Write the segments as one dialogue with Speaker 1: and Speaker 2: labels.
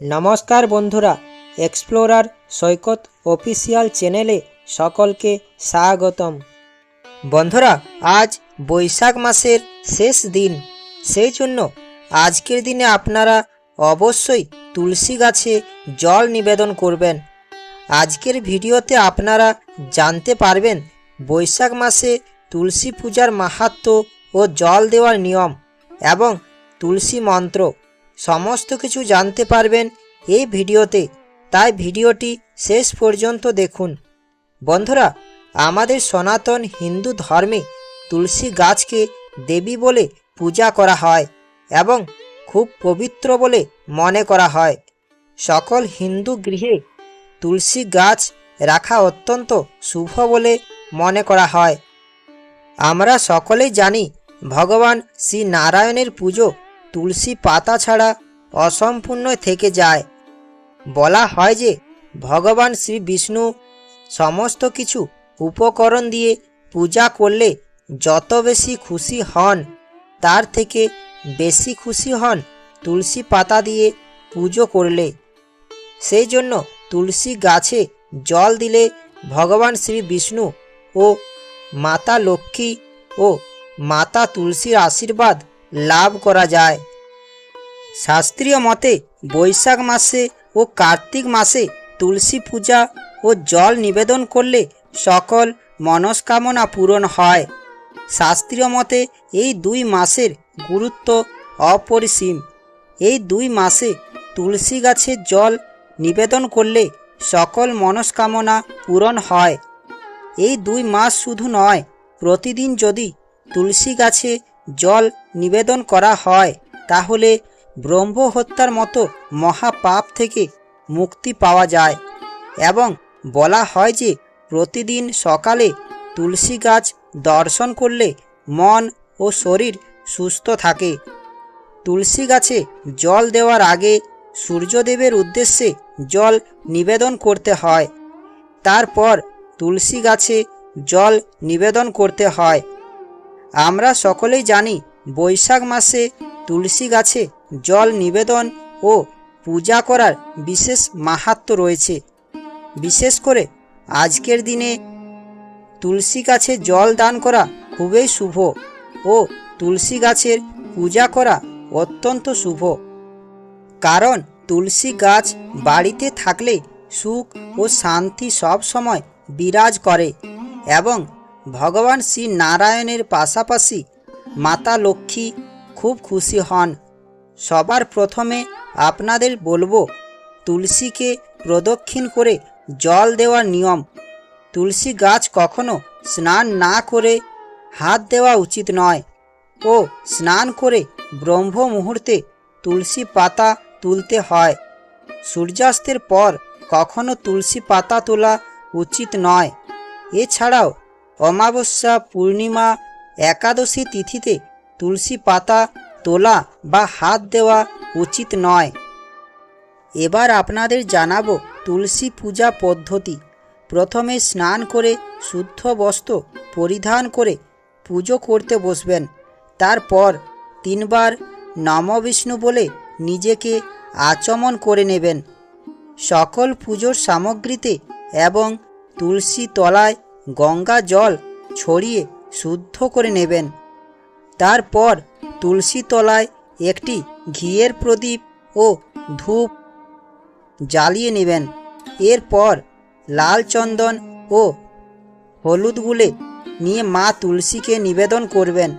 Speaker 1: নমস্কার বন্ধুরা এক্সপ্লোরার সৈকত অফিসিয়াল চ্যানেলে সকলকে স্বাগতম। বন্ধুরা, আজ বৈশাখ মাসের শেষ দিন। সেই জন্য আজকের দিনে আপনারা অবশ্যই তুলসী গাছে জল নিবেদন করবেন। আজকের ভিডিওতে আপনারা জানতে পারবেন বৈশাখ মাসে তুলসী পূজার মাহাত্ম্য ও জল দেওয়ার নিয়ম এবং তুলসী মন্ত্র। সমস্ত কিছু জানতে পারবেন এই ভিডিওতে। তাই ভিডিওটি শেষ পর্যন্ত দেখুন। বন্ধুরা, আমাদের সনাতন হিন্দু ধর্মে তুলসী গাছকে দেবী বলে পূজা করা হয় এবং খুব পবিত্র বলে মনে করা হয়। সকল হিন্দু গৃহে তুলসী গাছ রাখা অত্যন্ত শুভ বলে মনে করা হয়। আমরা সকলেই জানি ভগবান শ্রী নারায়ণের পুজো তুলসী পাতা ছাড়া অসম্পূর্ণ থেকে যায়। বলা হয় যে, ভগবান শ্রী বিষ্ণু সমস্ত কিছু উপকরণ দিয়ে পূজা করলে যত বেশি খুশি হন, তার থেকে বেশি খুশি হন তুলসী পাতা দিয়ে পুজো করলে। সেই জন্য তুলসী গাছে জল দিলে ভগবান শ্রী বিষ্ণু ও মাতা লক্ষ্মী ও মাতা তুলসীর আশীর্বাদ লাভ করা যায়। শাস্ত্রীয় মতে, বৈশাখ মাসে ও কার্তিক মাসে তুলসী পূজা ও জল নিবেদন করলে সকল মনস্কামনা পূরণ হয়। শাস্ত্রীয় মতে, এই দুই মাসের গুরুত্ব অপরিসীম। এই দুই মাসে তুলসী গাছের জল নিবেদন করলে সকল মনস্কামনা পূরণ হয়। এই দুই মাস শুধু নয়, প্রতিদিন যদি তুলসী গাছে জল নিবেদন করা হয়, তাহলে ব্রহ্ম হত্যার মতো মহাপাপ থেকে মুক্তি পাওয়া যায়। এবং বলা হয় যে, প্রতিদিন সকালে তুলসী গাছ দর্শন করলে মন ও শরীর সুস্থ থাকে। তুলসী গাছে জল দেওয়ার আগে সূর্যদেবের উদ্দেশ্যে জল নিবেদন করতে হয়। তারপর তুলসী গাছে জল নিবেদন করতে হয়। আমরা সকলেই জানি বৈশাখ মাসে তুলসী গাছে জল নিবেদন ও পূজা করার বিশেষ মাহাত্ম্য রয়েছে। বিশেষ করে আজকের দিনে তুলসী গাছে জল দান করা খুবই শুভ ও তুলসী গাছের পূজা করা অত্যন্ত শুভ। কারণ তুলসী গাছ বাড়িতে থাকলে সুখ ও শান্তি সব সময় বিরাজ করে এবং ভগবান শ্রী নারায়ণের পাশাপাশি মাতা লক্ষ্মী খুব খুশি হন। সবার প্রথমে আপনাদের বলব, তুলসীকে প্রদক্ষিণ করে জল দেওয়ার নিয়ম। তুলসী গাছ কখনো স্নান না করে হাত দেওয়া উচিত নয় ও স্নান করে ব্রহ্ম মুহূর্তে তুলসী পাতা তুলতে হয়। সূর্যাস্তের পর কখনো তুলসী পাতা তোলা উচিত নয়। এছাড়াও অমাবস্যা পূর্ণিমা একাদশী তিথিতে তুলসী পাতা তোলা বা হাত দেওয়া উচিত নয়। এবার আপনাদের জানাব তুলসী পূজা পদ্ধতি। প্রথমে স্নান করে শুদ্ধ বস্ত্র পরিধান করে পুজো করতে বসবেন। তারপর তিনবার নম বিষ্ণু বলে নিজেকে আচমন করে নেবেন। সকল পুজোর সামগ্রীতে এবং তুলসী তলায় গঙ্গা জল ছড়িয়ে শুদ্ধ করে নেবেন। তারপর তুলসী তলায় একটি ঘিয়ের প্রদীপ ও ধূপ জ্বালিয়ে নেবেন। এরপর লাল চন্দন ও হলুদ গুলে নিয়ে মা তুলসীকে নিবেদন করবেন।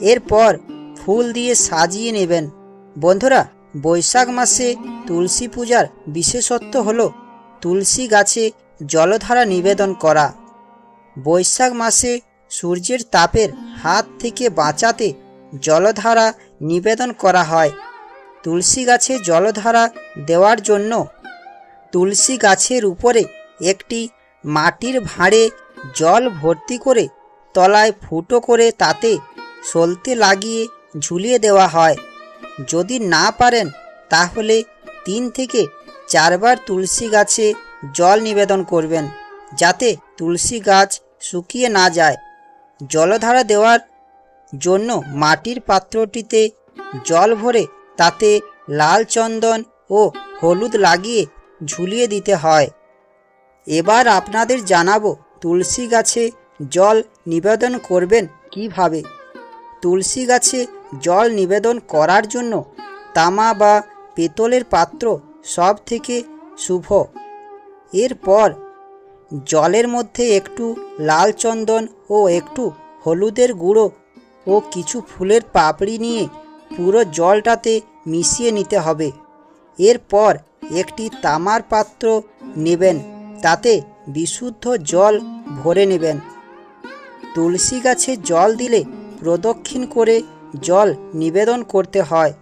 Speaker 1: এরপর ফুল দিয়ে সাজিয়ে নেবেন। বন্ধুরা, বৈশাখ মাসে তুলসী পূজার বিশেষত্ব হল তুলসী গাছে জলধারা নিবেদন করা। বৈশাখ মাসে সূর্যের তাপের হাত থেকে বাঁচাতে জলধারা নিবেদন করা হয়। তুলসী গাছে জলধারা দেওয়ার জন্য তুলসী গাছের উপরে একটি মাটির ভাঁড়ে জল ভর্তি করে তলায় ফুটো করে তাতে সলতে লাগিয়ে ঝুলিয়ে দেওয়া হয়। যদি না পারেন, তাহলে তিন থেকে চারবার তুলসী গাছে জল নিবেদন করবেন। যাতে তুলসী গাছ শুকিয়ে না যায়। জলধারা দেওয়ার জন্য মাটির পাত্রটিতে জল ভরে তাতে লাল চন্দন ও হলুদ লাগিয়ে ঝুলিয়ে দিতে হয়। এবার আপনাদের জানাব তুলসী গাছে জল নিবেদন করবেন কীভাবে? তুলসী গাছে জল নিবেদন করার জন্য তামা বা পেতলের পাত্র সব থেকে শুভ। এরপর জলের মধ্যে একটু লাল চন্দন ও একটু হলুদের গুঁড়ো ও কিছু ফুলের পাপড়ি নিয়ে পুরো জলটাতে মিশিয়ে নিতে হবে। এরপর একটি তামার পাত্র নেবেন, তাতে বিশুদ্ধ জল ভরে নেবেন। তুলসী গাছে জল দিলে প্রদক্ষিণ করে জল নিবেদন করতে হয়।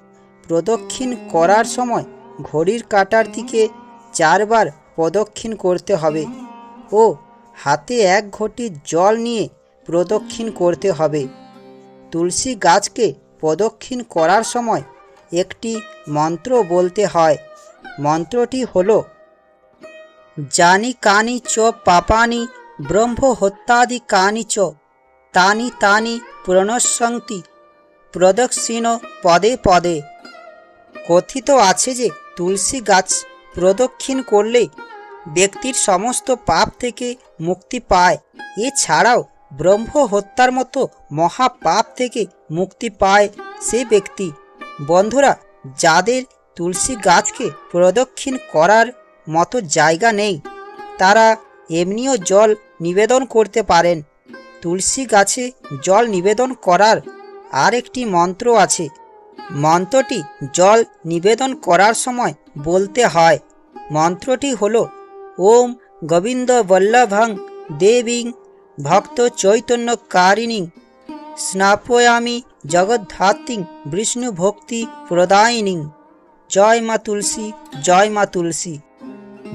Speaker 1: প্রদক্ষিণ করার সময় ঘড়ির কাঁটার দিকে চারবার প্রদক্ষিণ করতে হবে। ও, হাতে এক ঘটি জল নিয়ে প্রদক্ষিণ করতে হবে। তুলসী গাছকে প্রদক্ষিণ করার সময় একটি মন্ত্র বলতে হয়। মন্ত্রটি হল, জানি কানি চ পাপানি, ব্রহ্ম হত্যাদি কানি চ, তানি তানি প্রণশন্তি প্রদক্ষিণ পদে পদে। কথিত আছে যে, তুলসী গাছ প্রদক্ষিণ করলে ব্যক্তির সমস্ত পাপ থেকে মুক্তি পায়। এছাড়াও ব্রহ্ম হত্যার মতো মহা পাপ থেকে মুক্তি পায় সে ব্যক্তি। বন্ধুরা, যাদের তুলসী গাছকে প্রদক্ষিণ করার মতো জায়গা নেই, তারা এমনিও জল নিবেদন করতে পারেন। তুলসী গাছে জল নিবেদন করার আর একটি মন্ত্র আছে। মন্ত্রটি জল নিবেদন করার সময় বলতে হয়। মন্ত্রটি হল ওম গোবিন্দ বল্লভং দেবীং ভক্ত চৈতন্য কারিণী। স্নাপয়ামি জগদ্ধাত্রী বিষ্ণু ভক্তি প্রদায়িনী। জয় মা তুলসী, জয় মা তুলসী।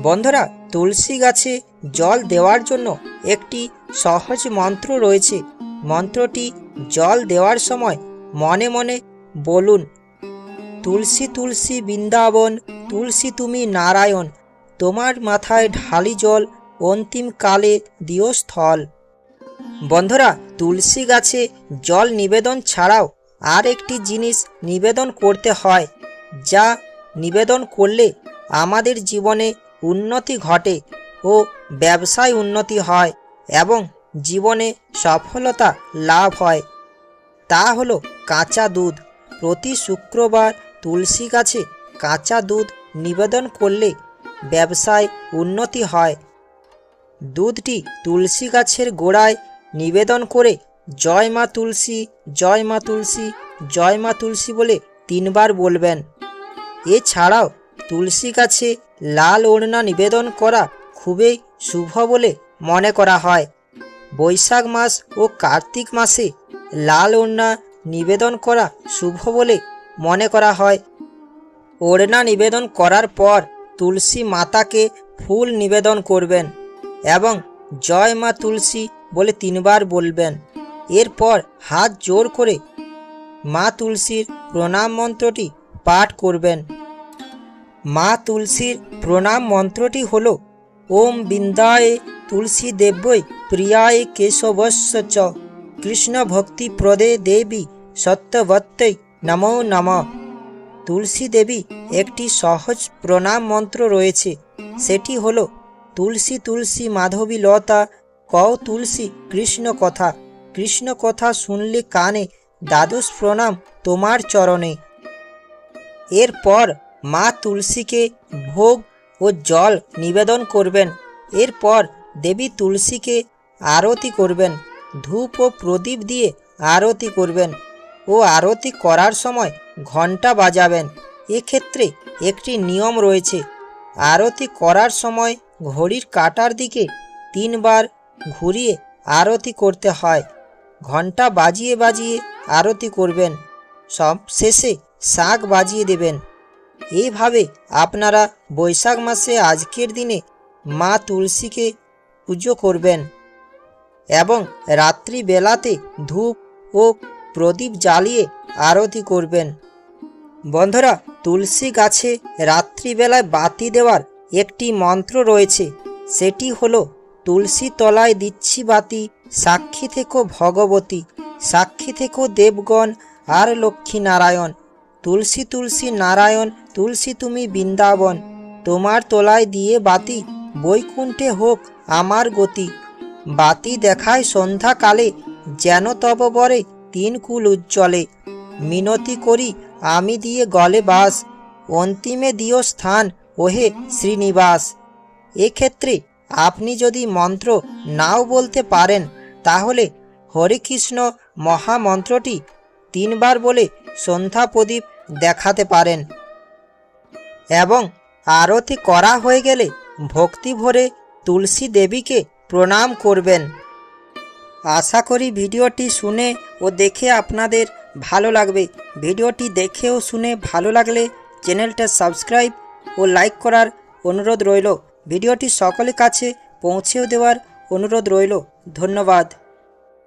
Speaker 1: বন্ধুরা, তুলসী গাছে জল দেওয়ার জন্য একটি সহজ মন্ত্র রয়েছে। মন্ত্রটি জল দেওয়ার সময় মনে মনে বলুন, তুলসী তুলসী বৃন্দাবন, তুলসী তুমি নারায়ণ তোমার মাথায় ঢালি জল অন্তিম কালে দিও স্থল। বন্ধুরা, তুলসী গাছে জল নিবেদন ছাড়াও আর একটি জিনিস নিবেদন করতে হয়, যা নিবেদন করলে আমাদের জীবনে উন্নতি ঘটে ও ব্যবসায় উন্নতি হয় এবং জীবনে সফলতা লাভ হয়। তা হলো কাঁচা দুধ। প্রতি শুক্রবার তুলসী গাছে কাঁচা দুধ নিবেদন করলে ব্যবসায় উন্নতি হয়। দুধটি তুলসী গাছের গোড়ায় নিবেদন করে, জয় মা তুলসী, জয় মা তুলসী, জয় মা তুলসী বলে তিনবার বলবেন। এছাড়াও তুলসী গাছে লাল ওড়না নিবেদন করা খুবই শুভ বলে মনে করা হয়। বৈশাখ মাস ও কার্তিক মাসে লাল ওড়না নিবেদন করা শুভ বলে মনে করা হয়। ওড়না নিবেদন করার পর তুলসী মাতাকে ফুল নিবেদন করবেন এবং জয় মা তুলসী বলে তিনবার বলবেন। এরপর হাত জোর করে মা তুলসীর প্রণাম মন্ত্রটি পাঠ করবেন। মা তুলসীর প্রণাম মন্ত্রটি হল, ওম বিন্দায় তুলসী দেব্যই প্রিয়ায় কেশবস্য চ। কৃষ্ণ ভক্তি প্রদে দেবী সত্যবত্যই নমো নম। তুলসী দেবী একটি সহজ প্রণাম মন্ত্র রয়েছে। সেটি হল, তুলসী তুলসী মাধবী লতা, কও তুলসী কৃষ্ণ কথা। কৃষ্ণ কথা শুনলে কানে দ্বাদশ প্রণাম তোমার চরণে। এরপর মা তুলসীকে ভোগ ও জল নিবেদন করবেন। এরপর দেবী তুলসীকে আরতি করবেন। ধূপ ও প্রদীপ দিয়ে আরতি করবেন। ও আরতি করার সময় ঘণ্টা বাজাবেন। এক্ষেত্রে একটি নিয়ম রয়েছে। আরতি করার সময় ঘড়ির কাটার দিকে তিনবার ঘুরিয়ে আরতি করতে হয়। ঘণ্টা বাজিয়ে বাজিয়ে আরতি করবেন। সব শেষে শাক বাজিয়ে দেবেন। এইভাবে আপনারা বৈশাখ মাসে আজকের দিনে মা তুলসীকে পুজো করবেন এবং রাত্রিবেলাতে ধূপ ও প্রদীপ জ্বালিয়ে আরতি করবেন। বন্ধুরা, তুলসী গাছে রাত্রিবেলায় বাতি দেওয়ার একটি মন্ত্র রয়েছে। সেটি হলো, তুলসী তলায় দিচ্ছি বাতি, সাক্ষী থেকো ভগবতী, সাক্ষী থেকো দেবগণ আর লক্ষ্মী নারায়ণ তুলসী তুলসী নারায়ণ, তুলসী তুমি বৃন্দাবন, তোমার তোলায় দিয়ে বাতি, বৈকুণ্ঠে হোক আমার গতি। বাতি দেখায় সন্ধ্যাকালে যেন তব বরে তিন কুল উজ্জ্বলে। মিনতি করি, আমি দিয়ে গলে বাস। অন্তিমে দিও স্থান, ওহে শ্রীনিবাস। এক্ষেত্রে আপনি যদি মন্ত্র নাও বলতে পারেন, তাহলে হরে কৃষ্ণ মহামন্ত্রটি তিনবার বলে সন্ধ্যা প্রদীপ দেখাতে পারেন। এবং আরতি করা হয়ে গেলে ভক্তি ভরে তুলসী দেবীকে প্রণাম করবেন। আশা করি ভিডিওটি শুনে ও দেখে আপনাদের ভালো লাগবে। ভিডিওটি দেখে ও শুনে ভালো লাগলে চ্যানেলটা সাবস্ক্রাইব ও লাইক করার অনুরোধ রইল। ভিডিওটি সকলের কাছে পৌঁছেও দেওয়ার অনুরোধ রইল। ধন্যবাদ।